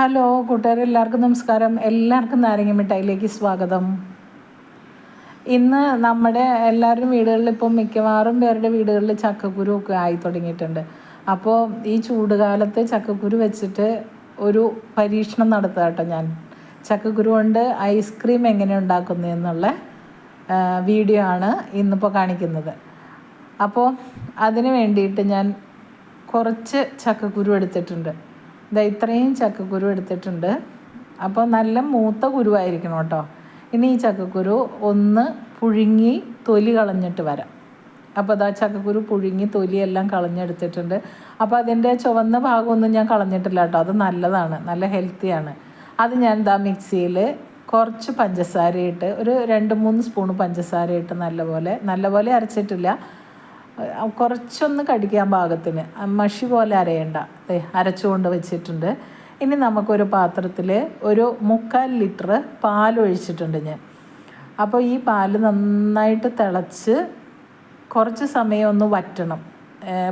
Hello കൂട്ടുകാർ എല്ലാവർക്കും നമസ്കാരം. എല്ലാവർക്കും നാരങ്ങ മിഠായിലേക്ക് സ്വാഗതം. ഇന്ന് നമ്മുടെ എല്ലാവരുടെയും വീടുകളിൽ ഇപ്പം മിക്കവാറും പേരുടെ വീടുകളിൽ ചക്കക്കുരു ഒക്കെ ആയി തുടങ്ങിയിട്ടുണ്ട്. അപ്പോൾ ഈ ചൂടുകാലത്ത് ചക്കക്കുരു വെച്ചിട്ട് ഒരു പരീക്ഷണം നടത്തുക കേട്ടോ ഞാൻ. ചക്കക്കുരു കൊണ്ട് ഐസ്ക്രീം എങ്ങനെ ഉണ്ടാക്കുന്നു എന്നുള്ള വീഡിയോ ആണ് ഇന്നിപ്പോൾ കാണിക്കുന്നത്. അപ്പോൾ അതിന് വേണ്ടിയിട്ട് ഞാൻ കുറച്ച് ചക്കക്കുരു എടുത്തിട്ടുണ്ട്. ഇതാ ഇത്രയും ചക്കക്കുരു എടുത്തിട്ടുണ്ട്. അപ്പോൾ നല്ല മൂത്ത കുരുവായിരിക്കണം കേട്ടോ. ഇനി ഈ ചക്കക്കുരു ഒന്ന് പുഴുങ്ങി തൊലി കളഞ്ഞിട്ട് വരാം. അപ്പോൾ അതാ ചക്കക്കുരു പുഴുങ്ങി തൊലിയെല്ലാം കളഞ്ഞെടുത്തിട്ടുണ്ട്. അപ്പോൾ അതിന്റെ ചുവന്ന ഭാഗമൊന്നും ഞാൻ കളഞ്ഞിട്ടില്ല കേട്ടോ. അത് നല്ലതാണ് നല്ല ഹെൽത്തിയാണ് അത് ഞാൻ എന്താ മിക്സിയിൽ കുറച്ച് പഞ്ചസാര ഇട്ട് ഒരു രണ്ട് മൂന്ന് സ്പൂൺ പഞ്ചസാര ഇട്ട് നല്ലപോലെ നല്ലപോലെ അരച്ചിട്ടില്ല. കുറച്ചൊന്ന് കടിക്കാൻ പാകത്തിന്. മഷി പോലെ അരയണ്ട. അരച്ചുകൊണ്ട് വെച്ചിട്ടുണ്ട്. ഇനി നമുക്കൊരു പാത്രത്തിൽ ഒരു മുക്കാൽ ലിറ്റർ പാൽ ഒഴിച്ചിട്ടുണ്ട് ഞാൻ. അപ്പോൾ ഈ പാൽ നന്നായിട്ട് തിളച്ച് കുറച്ച് സമയം ഒന്ന് വറ്റണം.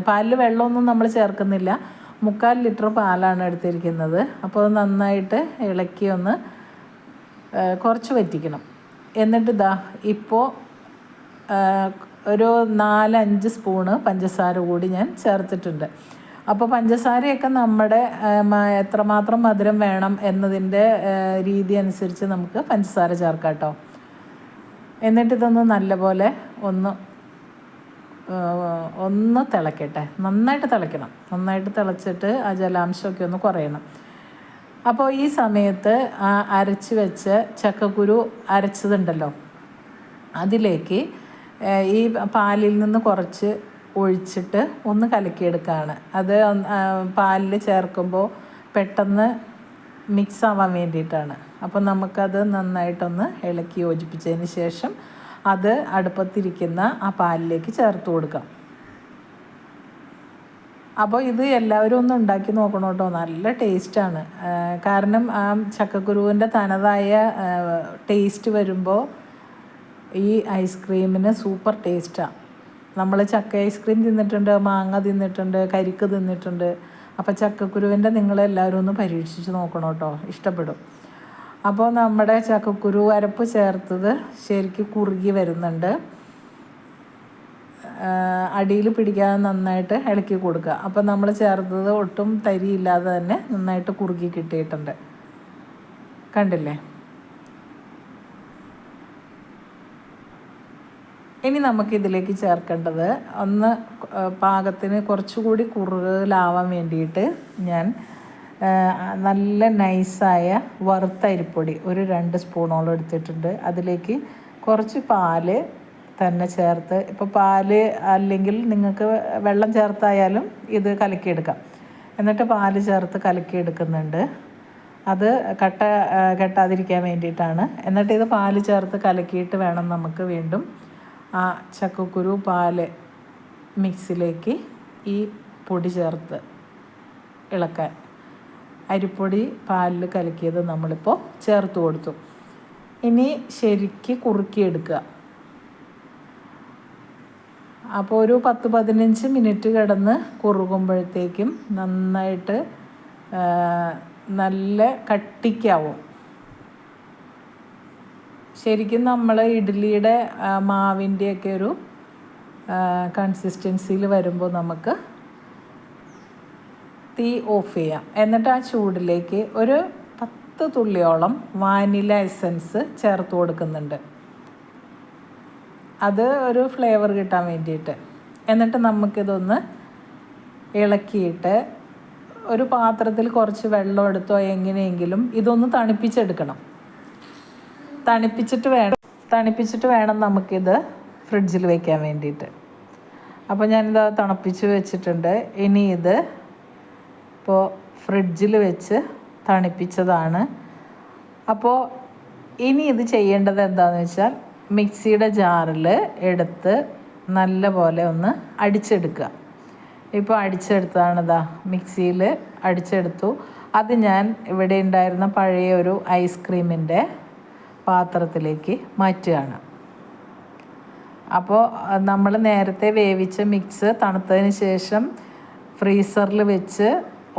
പാലിൽ വെള്ളമൊന്നും നമ്മൾ ചേർക്കുന്നില്ല. മുക്കാൽ ലിറ്റർ പാലാണ് എടുത്തിരിക്കുന്നത്. അപ്പോൾ നന്നായിട്ട് ഇളക്കി ഒന്ന് കുറച്ച് വറ്റിക്കണം. എന്നിട്ട് ഇതാ ഇപ്പോൾ ഒരു നാലഞ്ച് സ്പൂണ് പഞ്ചസാര കൂടി ഞാൻ ചേർത്തിട്ടുണ്ട്. അപ്പോൾ പഞ്ചസാരയൊക്കെ നമ്മുടെ എത്രമാത്രം മധുരം വേണം എന്നതിന്റെ രീതി അനുസരിച്ച് നമുക്ക് പഞ്ചസാര ചേർക്കാം കേട്ടോ. എന്നിട്ട് ഇതൊന്ന് നല്ലപോലെ ഒന്ന് ഒന്ന് തിളക്കട്ടെ. നന്നായിട്ട് തിളയ്ക്കണം നന്നായിട്ട് തിളച്ചിട്ട് ആ ജലാംശമൊക്കെ ഒന്ന് കുറയണം. അപ്പോൾ ഈ സമയത്ത് അരച്ച് വെച്ച് ചക്കക്കുരു അരച്ചതുണ്ടല്ലോ. അതിലേക്ക് ഈ പാലിൽ നിന്ന് കുറച്ച് ഒഴിച്ചിട്ട് ഒന്ന് കലക്കിയെടുക്കുകയാണ് അത് പാലിൽ ചേർക്കുമ്പോൾ പെട്ടെന്ന് മിക്സ് ആവാൻ വേണ്ടിയിട്ടാണ്. അപ്പോൾ നമുക്കത് നന്നായിട്ടൊന്ന് ഇളക്കി യോജിപ്പിച്ചതിന് ശേഷം അത് അടുപ്പത്തിരിക്കുന്ന ആ പാലിലേക്ക് ചേർത്ത് കൊടുക്കാം. അപ്പോൾ ഇത് എല്ലാവരും ഒന്ന് ഉണ്ടാക്കി നോക്കണം കേട്ടോ. നല്ല ടേസ്റ്റാണ് കാരണം ആ ചക്കക്കുരുവിന്റെ തനതായ ടേസ്റ്റ് വരുമ്പോൾ ഈ ഐസ്ക്രീമിന് സൂപ്പർ ടേസ്റ്റാണ് നമ്മൾ ചക്ക ഐസ്ക്രീം തിന്നിട്ടുണ്ട് മാങ്ങ തിന്നിട്ടുണ്ട് കരിക്ക് തിന്നിട്ടുണ്ട്. അപ്പോൾ ചക്കക്കുരുവിന്റെ നിങ്ങളെല്ലാവരും ഒന്ന് പരീക്ഷിച്ച് നോക്കണം കേട്ടോ. ഇഷ്ടപ്പെടും. അപ്പോൾ നമ്മുടെ ചക്കക്കുരു അരപ്പ് ചേർത്തത് ശരിക്ക് കുറുകി വരുന്നുണ്ട്. അടിയിൽ പിടിക്കാതെ നന്നായിട്ട് ഇളക്കി കൊടുക്കുക. അപ്പോൾ നമ്മൾ ചേർത്തത് ഒട്ടും തരിയില്ലാതെ തന്നെ നന്നായിട്ട് കുറുകി കിട്ടിയിട്ടുണ്ട്. കണ്ടില്ലേ? ഇനി നമുക്ക് ഇതിലേക്ക് ചേർക്കേണ്ടത് ഒന്ന് പാകത്തിന് കുറച്ചുകൂടി കുറുകലാവാൻ വേണ്ടിയിട്ട് ഞാൻ നല്ല നൈസായ വറുത്ത അരിപ്പൊടി ഒരു രണ്ട് സ്പൂണോളം എടുത്തിട്ടുണ്ട്. അതിലേക്ക് കുറച്ച് പാൽ തന്നെ ചേർത്ത് ഇപ്പോൾ പാൽ അല്ലെങ്കിൽ നിങ്ങൾക്ക് വെള്ളം ചേർത്തായാലും ഇത് കലക്കിയെടുക്കാം. എന്നിട്ട് പാൽ ചേർത്ത് കലക്കിയെടുക്കുന്നുണ്ട്. അത് കട്ട കെട്ടാതിരിക്കാൻ വേണ്ടിയിട്ടാണ്. എന്നിട്ട് ഇത് പാൽ ചേർത്ത് കലക്കിയിട്ട് വേണം നമുക്ക് വീണ്ടും ആ ചക്കക്കുരു പാൽ മിക്സിലേക്ക് ഈ പൊടി ചേർത്ത് ഇളക്കാൻ. അരിപ്പൊടി പാലിൽ കലക്കിയത് നമ്മളിപ്പോൾ ചേർത്ത് കൊടുത്തു. ഇനി ശരിക്ക് കുറുക്കിയെടുക്കുക. അപ്പോൾ ഒരു പത്ത് പതിനഞ്ച് മിനിറ്റ് കിടന്ന് കുറുകുമ്പോഴത്തേക്കും നന്നായിട്ട് നല്ല കട്ടിക്കാവും. ശരിക്കും നമ്മൾ ഇഡ്ഡലിയുടെ മാവിന്റെയൊക്കെ ഒരു കൺസിസ്റ്റൻസിയിൽ വരുമ്പോൾ നമുക്ക് തീ ഓഫ് ചെയ്യാം. എന്നിട്ട് ആ ചൂടിലേക്ക് ഒരു പത്ത് തുള്ളിയോളം വാനില എസൻസ് ചേർത്ത് കൊടുക്കുന്നുണ്ട്. അത് ഒരു ഫ്ലേവർ കിട്ടാൻ വേണ്ടിയിട്ട്. എന്നിട്ട് നമുക്കിതൊന്ന് ഇളക്കിയിട്ട് ഒരു പാത്രത്തിൽ കുറച്ച് വെള്ളം എടുത്തോ എങ്ങനെയെങ്കിലും ഇതൊന്ന് തണുപ്പിച്ചെടുക്കണം. തണുപ്പിച്ചിട്ട് വേണം തണുപ്പിച്ചിട്ട് വേണം നമുക്കിത് ഫ്രിഡ്ജിൽ വയ്ക്കാൻ വേണ്ടിയിട്ട്. അപ്പോൾ ഞാനിത് തണുപ്പിച്ച് വെച്ചിട്ടുണ്ട്. ഇനി ഇത് ഇപ്പോൾ ഫ്രിഡ്ജിൽ വെച്ച് തണുപ്പിച്ചതാണ്. അപ്പോൾ ഇനി ഇത് ചെയ്യേണ്ടത് എന്താണെന്ന് വെച്ചാൽ മിക്സിയുടെ ജാറിൽ എടുത്ത് നല്ല പോലെ ഒന്ന് അടിച്ചെടുക്കുക. ഇപ്പോൾ അടിച്ചെടുത്തതാണിതാ മിക്സിയിൽ അടിച്ചെടുത്തു. അത് ഞാൻ ഇവിടെ ഉണ്ടായിരുന്ന പഴയ ഒരു ഐസ്ക്രീമിന്റെ പാത്രത്തിലേക്ക് മാറ്റുകയാണ്. അപ്പോൾ നമ്മൾ നേരത്തെ വേവിച്ച മിക്സ് തണുത്തതിന് ശേഷം ഫ്രീസറിൽ വെച്ച്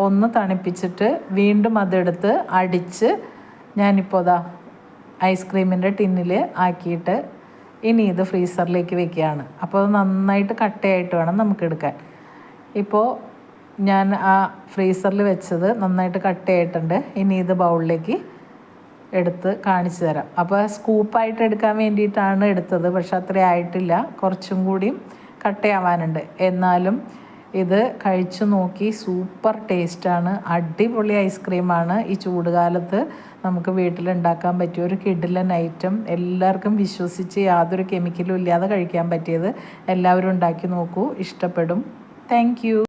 ഒന്ന് തണുപ്പിച്ചിട്ട് വീണ്ടും അതെടുത്ത് അടിച്ച് ഞാനിപ്പോൾ അതാ ഐസ്ക്രീമിന്റെ ടിന്നിൽ ആക്കിയിട്ട് ഇനി ഇത് ഫ്രീസറിലേക്ക് വെക്കുകയാണ്. അപ്പോൾ അത് നന്നായിട്ട് കട്ടയായിട്ട് വേണം നമുക്ക് എടുക്കാൻ. ഇപ്പോൾ ഞാൻ ആ ഫ്രീസറിൽ വെച്ചത് നന്നായിട്ട് കട്ടയായിട്ടുണ്ട്. ഇനി ഇത് ബൗളിലേക്ക് എടുത്ത് കാണിച്ചു തരാം. അപ്പോൾ സ്കൂപ്പായിട്ട് എടുക്കാൻ വേണ്ടിയിട്ടാണ് എടുത്തത്. പക്ഷെ അത്ര ആയിട്ടില്ല. കുറച്ചും കൂടിയും കട്ടയാവാനുണ്ട്. എന്നാലും ഇത് കഴിച്ചു നോക്കി സൂപ്പർ ടേസ്റ്റാണ്. അടിപൊളി ഐസ്ക്രീമാണ്. ഈ ചൂടുകാലത്ത് നമുക്ക് വീട്ടിലുണ്ടാക്കാൻ പറ്റിയ ഒരു കിഡിലൻ ഐറ്റം. എല്ലാവർക്കും വിശ്വസിച്ച് യാതൊരു കെമിക്കലും ഇല്ലാതെ കഴിക്കാൻ പറ്റിയത് എല്ലാവരും ഉണ്ടാക്കി നോക്കൂ. ഇഷ്ടപ്പെടും. താങ്ക്